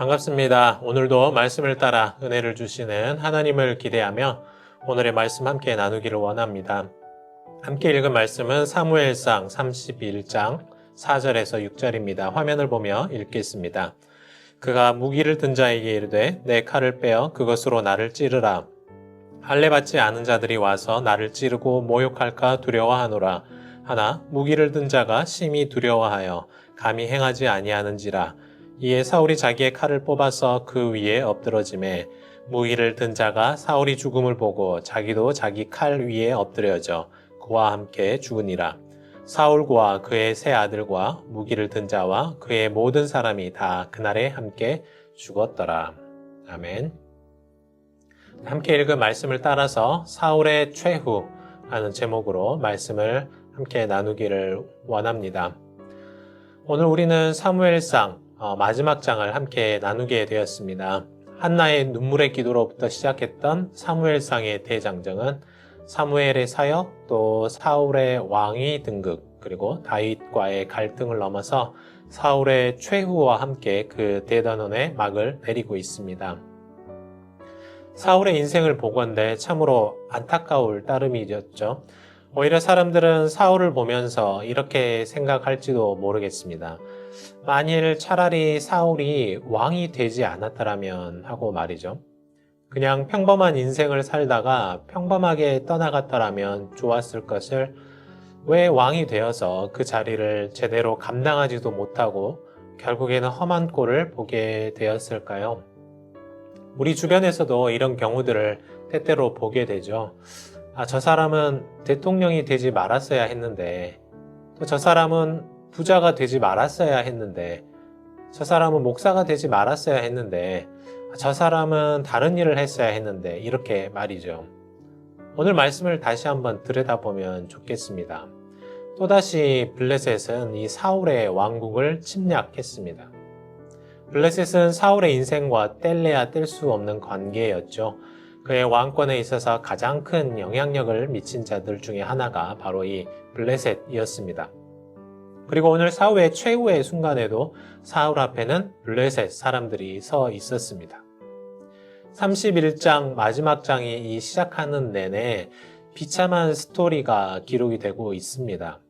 반갑습니다. 오늘도 말씀을 따라 은혜를 주시는 하나님을 기대하며 오늘의 말씀 함께 나누기를 원합니다. 함께 읽은 말씀은 사무엘상 31장 4절에서 6절입니다. 화면을 보며 읽겠습니다. 그가 무기를 든 자에게 이르되 내 칼을 빼어 그것으로 나를 찌르라. 할례 받지 않은 자들이 와서 나를 찌르고 모욕할까 두려워하노라. 하나 무기를 든 자가 심히 두려워하여 감히 행하지 아니하는지라. 이에 사울이 자기의 칼을 뽑아서 그 위에 엎드러짐에 무기를 든 자가 사울이 죽음을 보고 자기도 자기 칼 위에 엎드려져 그와 함께 죽으니라. 사울과 그의 세 아들과 무기를 든 자와 그의 모든 사람이 다 그날에 함께 죽었더라. 아멘. 함께 읽은 말씀을 따라서 사울의 최후 하는 제목으로 말씀을 함께 나누기를 원합니다. 오늘 우리는 사무엘상 어, 마지막 장을 함께 나누게 되었습니다. 한나의 눈물의 기도로부터 시작했던 사무엘상의 대장정은 사무엘의 사역, 또 사울의 왕위 등극, 그리고 다윗과의 갈등을 넘어서 사울의 최후와 함께 그 대단원의 막을 내리고 있습니다. 사울의 인생을 보건대 참으로 안타까울 따름이었죠. 오히려 사람들은 사울을 보면서 이렇게 생각할지도 모르겠습니다. 만일 차라리 사울이 왕이 되지 않았더라면 하고 말이죠. 그냥 평범한 인생을 살다가 평범하게 떠나갔더라면 좋았을 것을 왜 왕이 되어서 그 자리를 제대로 감당하지도 못하고 결국에는 험한 꼴을 보게 되었을까요? 우리 주변에서도 이런 경우들을 때때로 보게 되죠. 아, 저 사람은 대통령이 되지 말았어야 했는데, 또 저 사람은 부자가 되지 말았어야 했는데, 저 사람은 목사가 되지 말았어야 했는데, 저 사람은 다른 일을 했어야 했는데, 이렇게 말이죠. 오늘 말씀을 다시 한번 들여다보면 좋겠습니다. 또다시 블레셋은 이 사울의 왕국을 침략했습니다. 블레셋은 사울의 인생과 뗄래야 뗄 수 없는 관계였죠. 그의 왕권에 있어서 가장 큰 영향력을 미친 자들 중에 하나가 바로 이 블레셋이었습니다. 그리고 오늘 사울의 최후의 순간에도 사울 앞에는 블레셋 사람들이 서 있었습니다. 31장 마지막 장이 이 시작하는 내내 비참한 스토리가 기록이 되고 있습니다.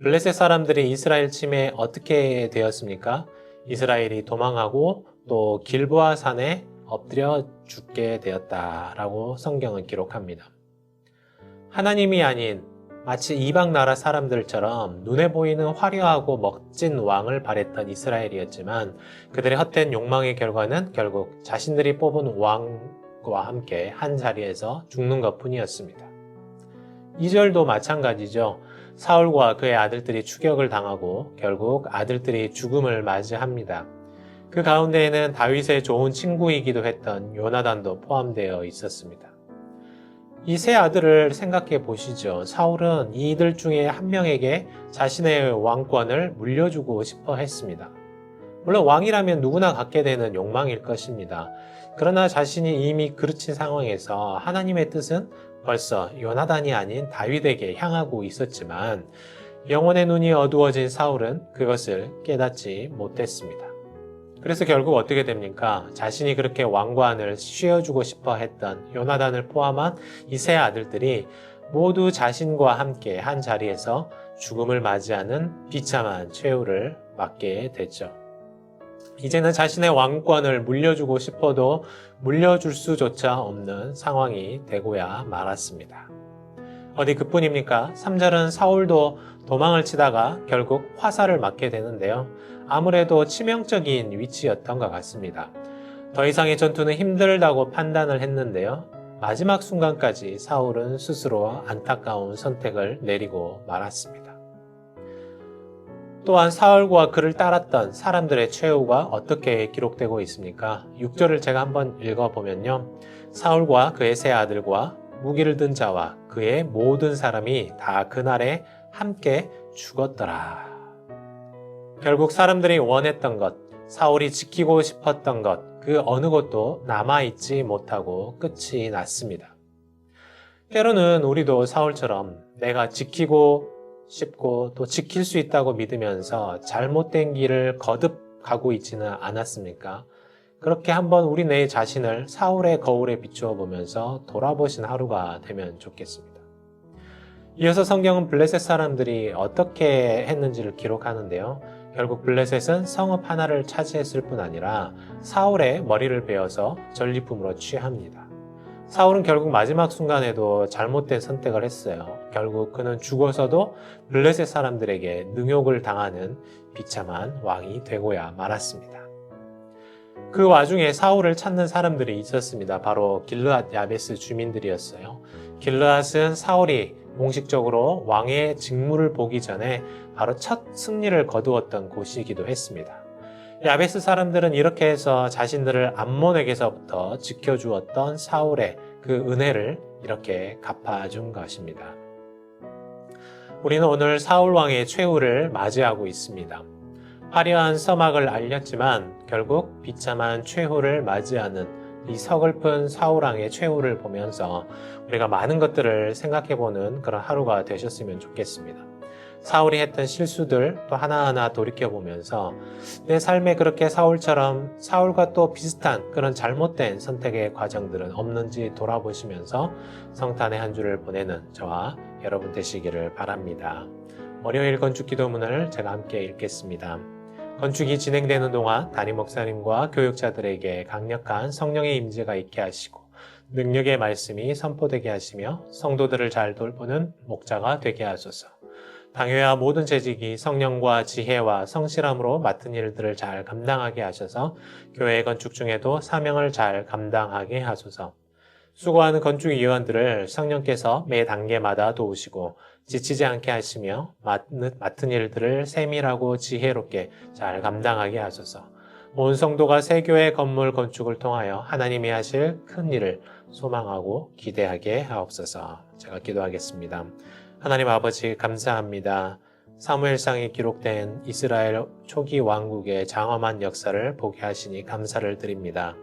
블레셋 사람들이 이스라엘 침에 어떻게 되었습니까? 이스라엘이 도망하고 또 길보아 산에 엎드려 죽게 되었다라고 성경은 기록합니다. 하나님이 아닌 마치 이방 나라 사람들처럼 눈에 보이는 화려하고 멋진 왕을 바랬던 이스라엘이었지만 그들의 헛된 욕망의 결과는 결국 자신들이 뽑은 왕과 함께 한 자리에서 죽는 것 뿐이었습니다. 2절도 마찬가지죠. 사울과 그의 아들들이 추격을 당하고 결국 아들들이 죽음을 맞이합니다. 그 가운데에는 다윗의 좋은 친구이기도 했던 요나단도 포함되어 있었습니다. 이 세 아들을 생각해 보시죠. 사울은 이들 중에 한 명에게 자신의 왕권을 물려주고 싶어 했습니다. 물론 왕이라면 누구나 갖게 되는 욕망일 것입니다. 그러나 자신이 이미 그르친 상황에서 하나님의 뜻은 벌써 요나단이 아닌 다윗에게 향하고 있었지만 영혼의 눈이 어두워진 사울은 그것을 깨닫지 못했습니다. 그래서 결국 어떻게 됩니까? 자신이 그렇게 왕관을 씌워주고 싶어 했던 요나단을 포함한 이 세 아들들이 모두 자신과 함께 한 자리에서 죽음을 맞이하는 비참한 최후를 맞게 됐죠. 이제는 자신의 왕권을 물려주고 싶어도 물려줄 수조차 없는 상황이 되고야 말았습니다. 어디 그뿐입니까? 3절은 사울도 도망을 치다가 결국 화살을 맞게 되는데요. 아무래도 치명적인 위치였던 것 같습니다. 더 이상의 전투는 힘들다고 판단을 했는데요. 마지막 순간까지 사울은 스스로 안타까운 선택을 내리고 말았습니다. 또한 사울과 그를 따랐던 사람들의 최후가 어떻게 기록되고 있습니까? 6절을 제가 한번 읽어보면요. 사울과 그의 세 아들과 무기를 든 자와 그의 모든 사람이 다 그날에 함께 죽었더라. 결국 사람들이 원했던 것, 사울이 지키고 싶었던 것, 그 어느 것도 남아있지 못하고 끝이 났습니다. 때로는 우리도 사울처럼 내가 지키고 싶고 또 지킬 수 있다고 믿으면서 잘못된 길을 거듭 가고 있지는 않았습니까? 그렇게 한번 우리 내 자신을 사울의 거울에 비추어 보면서 돌아보신 하루가 되면 좋겠습니다. 이어서 성경은 블레셋 사람들이 어떻게 했는지를 기록하는데요. 결국 블레셋은 성읍 하나를 차지했을 뿐 아니라 사울의 머리를 베어서 전리품으로 취합니다. 사울은 결국 마지막 순간에도 잘못된 선택을 했어요. 결국 그는 죽어서도 블레셋 사람들에게 능욕을 당하는 비참한 왕이 되고야 말았습니다. 그 와중에 사울을 찾는 사람들이 있었습니다. 바로 길르앗 야베스 주민들이었어요. 길르앗은 사울이 공식적으로 왕의 직무를 보기 전에 바로 첫 승리를 거두었던 곳이기도 했습니다. 야베스 사람들은 이렇게 해서 자신들을 암몬에게서부터 지켜주었던 사울의 그 은혜를 이렇게 갚아준 것입니다. 우리는 오늘 사울 왕의 최후를 맞이하고 있습니다. 화려한 서막을 알렸지만 결국 비참한 최후를 맞이하는 이 서글픈 사울왕의 최후를 보면서 우리가 많은 것들을 생각해보는 그런 하루가 되셨으면 좋겠습니다. 사울이 했던 실수들 또 하나하나 돌이켜보면서 내 삶에 그렇게 사울처럼 사울과 또 비슷한 그런 잘못된 선택의 과정들은 없는지 돌아보시면서 성탄의 한 주를 보내는 저와 여러분 되시기를 바랍니다. 월요일 건축 기도문을 제가 함께 읽겠습니다. 건축이 진행되는 동안 담임 목사님과 교육자들에게 강력한 성령의 임재가 있게 하시고 능력의 말씀이 선포되게 하시며 성도들을 잘 돌보는 목자가 되게 하소서. 당회와 모든 재직이 성령과 지혜와 성실함으로 맡은 일들을 잘 감당하게 하셔서 교회 건축 중에도 사명을 잘 감당하게 하소서. 수고하는 건축 위원들을 성령께서 매 단계마다 도우시고 지치지 않게 하시며 맡은 일들을 세밀하고 지혜롭게 잘 감당하게 하소서. 온 성도가 새 교회 건물 건축을 통하여 하나님이 하실 큰 일을 소망하고 기대하게 하옵소서. 제가 기도하겠습니다. 하나님 아버지 감사합니다. 사무엘상에 기록된 이스라엘 초기 왕국의 장엄한 역사를 보게 하시니 감사를 드립니다.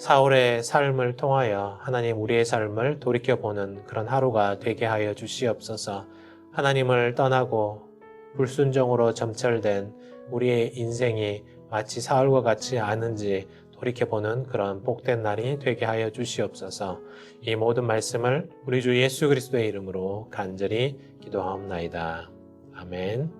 사울의 삶을 통하여 하나님 우리의 삶을 돌이켜보는 그런 하루가 되게 하여 주시옵소서 하나님을 떠나고 불순종으로 점철된 우리의 인생이 마치 사울과 같지 않은지 돌이켜보는 그런 복된 날이 되게 하여 주시옵소서 이 모든 말씀을 우리 주 예수 그리스도의 이름으로 간절히 기도하옵나이다. 아멘.